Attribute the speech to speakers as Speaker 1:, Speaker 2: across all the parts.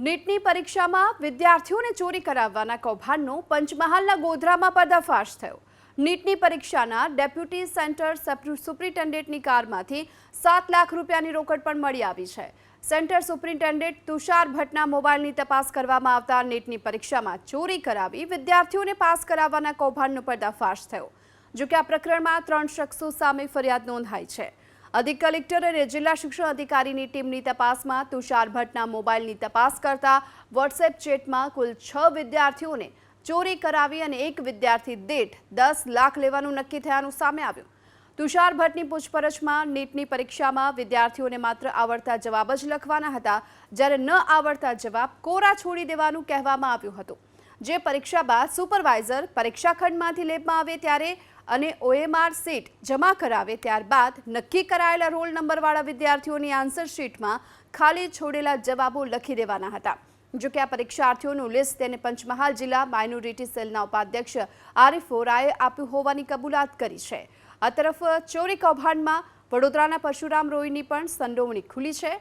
Speaker 1: નીટની પરીક્ષામાં વિદ્યાર્થીઓને ચોરી કરાવવાના કૌભાંડનો પંચમહાલના ગોધરામાં પર્દાફાશ થયો. નીટની પરીક્ષાના ડેપ્યુટી સેન્ટર સપ્રુ- સુપ્રિન્ટેન્ડન્ટની કારમાંથી સાત લાખ રૂપિયાની રોકડ પણ મળી આવી છે. સેન્ટર સુપ્રિન્ટેન્ડન્ટ તુષાર ભટ્ટના મોબાઈલની તપાસ કરવામાં આવતા નીટની પરીક્ષામાં ચોરી કરાવી વિદ્યાર્થીઓને પાસ કરાવવાના કૌભાંડનો પર્દાફાશ થયો, જોકે આ પ્રકરણમાં ત્રણ શખ્સો સામે ફરિયાદ નોંધાઈ છે. અધિક કલેક્ટર અને જિલ્લા શિક્ષણ અધિકારીની ટીમની તપાસમાં તુષાર ભટ્ટના મોબાઈલની તપાસ કરતા વોટ્સએપ ચેટમાં કુલ છ વિદ્યાર્થીઓને ચોરી કરાવી અને એક વિદ્યાર્થી દીઠ દસ લાખ લેવાનું નક્કી થયાનું સામે આવ્યું. તુષાર ભટ્ટની પૂછપરછમાં નીટની પરીક્ષામાં વિદ્યાર્થીઓને માત્ર આવડતા જવાબ જ લખવાના હતા. જ્યારે ન આવડતા જવાબ કોરા છોડી દેવાનું કહેવામાં આવ્યું હતું. જે પરીક્ષા બાદ સુપરવાઇઝર પરીક્ષા ખંડમાંથી લેબમાં આવે ત્યારે અને ઓએમઆર સીટ જમા કરાવે ત્યારબાદ નક્કી કરાયેલા રોલ નંબરવાળા વિદ્યાર્થીઓની આન્સર શીટમાં ખાલી છોડેલા જવાબો લખી દેવાના હતા. જો કે આ પરીક્ષાર્થીઓનું લિસ્ટ તેને પંચમહાલ જિલ્લા માઇનોરિટી સેલના ઉપાધ્યક્ષ આરિફ વોરાએ આપ્યું હોવાની કબૂલાત કરી છે. આ તરફ ચોરી કૌભાંડમાં વડોદરાના પરશુરામ રોયની પણ સંડોવણી ખુલી છે.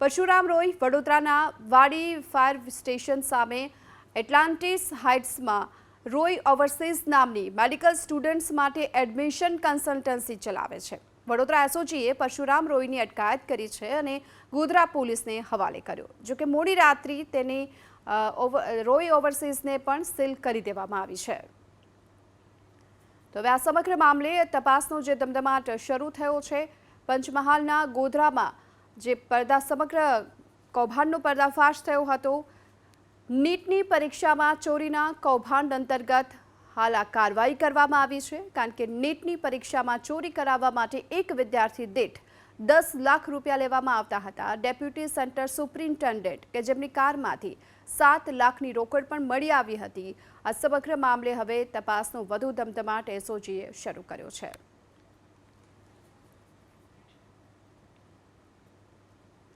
Speaker 1: પરશુરામ રોય વડોદરાના વાડી ફાયર સ્ટેશન સામે એટલાન્ટિસ હાઇટ્સમાં રોય ઓવરસીઝ નામની મેડિકલ સ્ટુડન્ટ્સ માટે એડમિશન કન્સલ્ટન્સી ચલાવે છે. વડોદરા એસઓજીએ પરશુરામ રોયની અટકાયત કરી છે અને ગોધરા પોલીસને હવાલે કર્યો. જોકે મોડી રાત્રિ તેની રોય ઓવરસીઝને પણ સીલ કરી દેવામાં આવી છે. તો હવે આ સમગ્ર મામલે તપાસનો જે ધમધમાટ શરૂ થયો છે, પંચમહાલના ગોધરામાં જે પડદા, સમગ્ર કૌભાંડનો પર્દાફાશ થયો હતો નીટની પરીક્ષામાં ચોરીના કૌભાંડ અંતર્ગત હાલ આ કાર્યવાહી કરવામાં આવી છે, કારણ કે નીટની પરીક્ષામાં ચોરી કરાવવા માટે એક વિદ્યાર્થી દીઠ દસ લાખ રૂપિયા લેવામાં આવતા હતા. ડેપ્યુટી સેન્ટર સુપ્રિન્ટેન્ડન્ટ કે જેમની કારમાંથી સાત લાખની રોકડ પણ મળી આવી હતી. આ સમગ્ર મામલે હવે તપાસનો વધુ ધમધમાટ એસઓજીએ શરૂ કર્યો છે.